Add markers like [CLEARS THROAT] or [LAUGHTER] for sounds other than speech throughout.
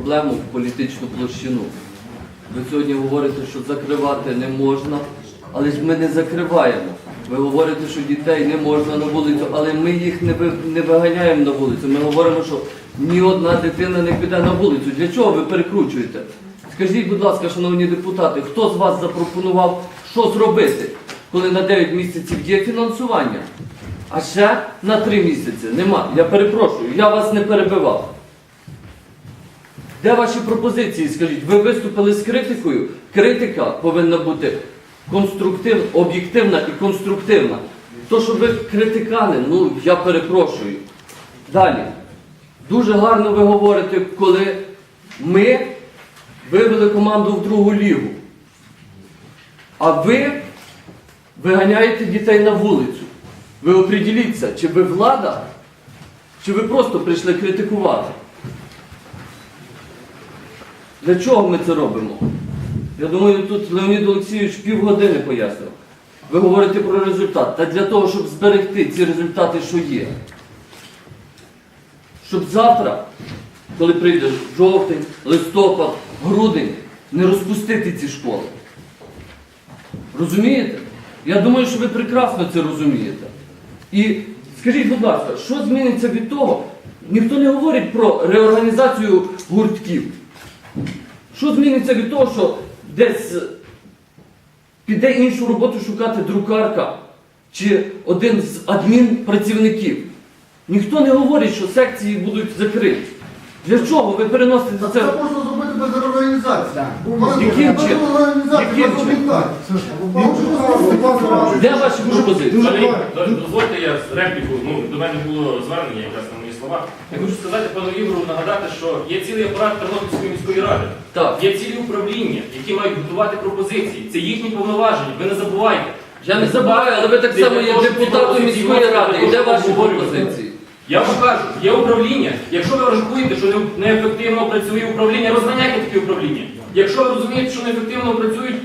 проблему в політичну площину. Ви сьогодні говорите, що закривати не можна, але ж ми не закриваємо. Ви говорите, що дітей не можна на вулицю, але ми їх не, не виганяємо на вулицю. Ми говоримо, що ні одна дитина не піде на вулицю. Для чого ви перекручуєте? Скажіть, будь ласка, шановні депутати, хто з вас запропонував, що зробити, коли на 9 місяців є фінансування, а ще на 3 місяці нема. Я перепрошую, я вас не перебивав. Де ваші пропозиції? Скажіть, ви виступили з критикою? Критика повинна бути конструктивна, об'єктивна і конструктивна. То, що ви критикани, ну я перепрошую. Далі. Дуже гарно ви говорите, коли ми вивели команду в другу лігу. А ви виганяєте дітей на вулицю. Ви оприділіться, чи ви влада, чи ви просто прийшли критикувати. Для чого ми це робимо? Я думаю, тут Леонід Олексійович півгодини пояснив. Ви говорите про результат. Та для того, щоб зберегти ці результати, що є. Щоб завтра, коли прийде жовтень, листопад, грудень, не розпустити ці школи. Розумієте? Я думаю, що ви прекрасно це розумієте. І скажіть, будь ласка, що зміниться від того? Ніхто не говорить про реорганізацію гуртків. Що зміниться від того, що десь е, піде іншу роботу шукати друкарка чи один з адмінпрацівників? Ніхто не говорить, що секції будуть закриті. Для чого ви переносите Це це? можна зробити без реорганізації. Яким чином? Яким чином? Де ваші пропозиції? Дозвольте я з репліку, ну, до мене було звернення якраз на слова. Я хочу сказати пану Ігору, нагадати, що є цілий апарат Тернопільської міської ради. Так. Є цілі управління, які мають готувати пропозиції. Це їхні повноваження, ви не забувайте. Я не забуваю, але ви так Для само є того, щоб ці депутатом пропозиції міської можна ради. І де ваші обговорювати. пропозиції? Я вам кажу, є управління. Якщо ви рахуєте, що не- неефективно працює управління, розганяйте такі управління. Якщо ви розумієте, що неефективно працюють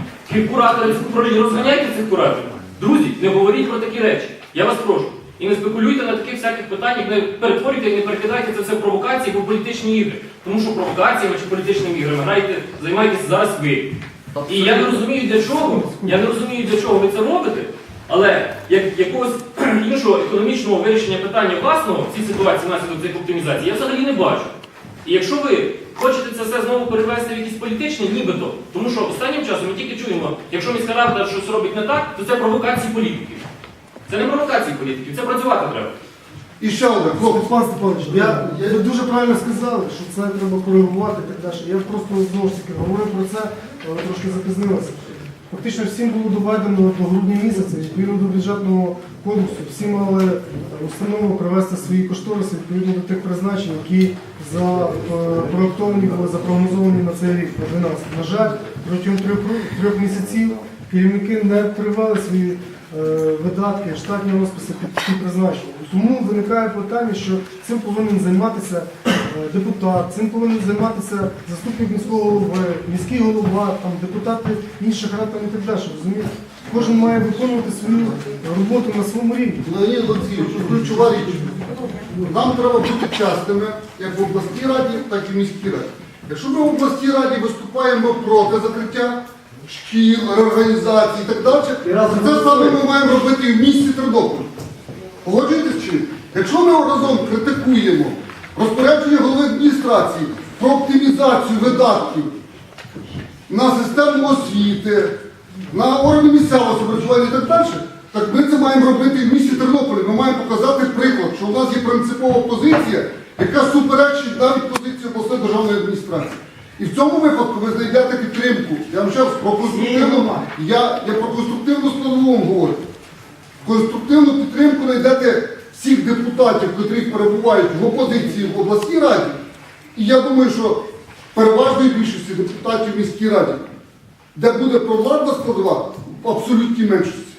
куратори цих управління, розганяйте цих кураторів. Друзі, не говоріть про такі речі. Я вас прошу. І не спекулюйте на таких всяких питаннях, не перетворюйте і не перекидайте це все в провокації або політичні ігри. Тому що провокаціями чи політичними іграми граєте, займаєтесь зараз ви. І я не розумію для чого, я не розумію для чого ви це робите, але як якогось [CLEARS THROAT] іншого економічного вирішення питання власного в цій ситуації внаслідок цих оптимізацій, я взагалі не бачу. І якщо ви хочете це все знову перевести в якісь політичні, нібито, тому що останнім часом ми тільки чуємо, якщо міська рада щось робить не так, то це провокації політиків. Це не провокації політиків, це працювати треба. І ще одне, хлопці. Пан Степанович, я, ви дуже правильно сказали, що це треба коригувати і так далі. Я просто знову ж таки говорив про це, але трошки запізнилося. Фактично всім було доведено до грудня місяця, відповідно до бюджетного кодексу, всі мали е, установи привести свої кошториси відповідно до тих призначень, які запроектовані були запрогнозовані на цей рік, на 12. На жаль, протягом трьох, трьох місяців керівники не привели свої е, видатки, штатні розписи під ті призначення. Тому виникає питання, що цим повинен займатися е, депутат, цим повинен займатися заступник міського голови, міський голова, там, депутати інших рад і так далі. Розумієте? Кожен має виконувати свою роботу на своєму рівні. Леонід Олексійович, ключова річ. Нам треба бути частими, як в обласній раді, так і в міській раді. Якщо ми в обласній раді виступаємо проти закриття шкіл, реорганізації і так далі, це саме ми маємо робити в місті Тернопіль. Погоджуєтесь чи? Якщо ми разом критикуємо розпорядження голови адміністрації про оптимізацію видатків на систему освіти, на органи місцевого самоврядування і так далі, так ми це маємо робити в місті Тернополі. Ми маємо показати приклад, що у нас є принципова позиція, яка суперечить навіть позиції обласної державної адміністрації. І в цьому випадку ви знайдете підтримку. Я вам ще раз про конструктивну, я, я про конструктивну складову вам говорю. Конструктивну підтримку знайдете всіх депутатів, котрі перебувають в опозиції в обласній раді. І я думаю, що переважної більшості депутатів в міській раді, де буде провладна складова в абсолютній меншості,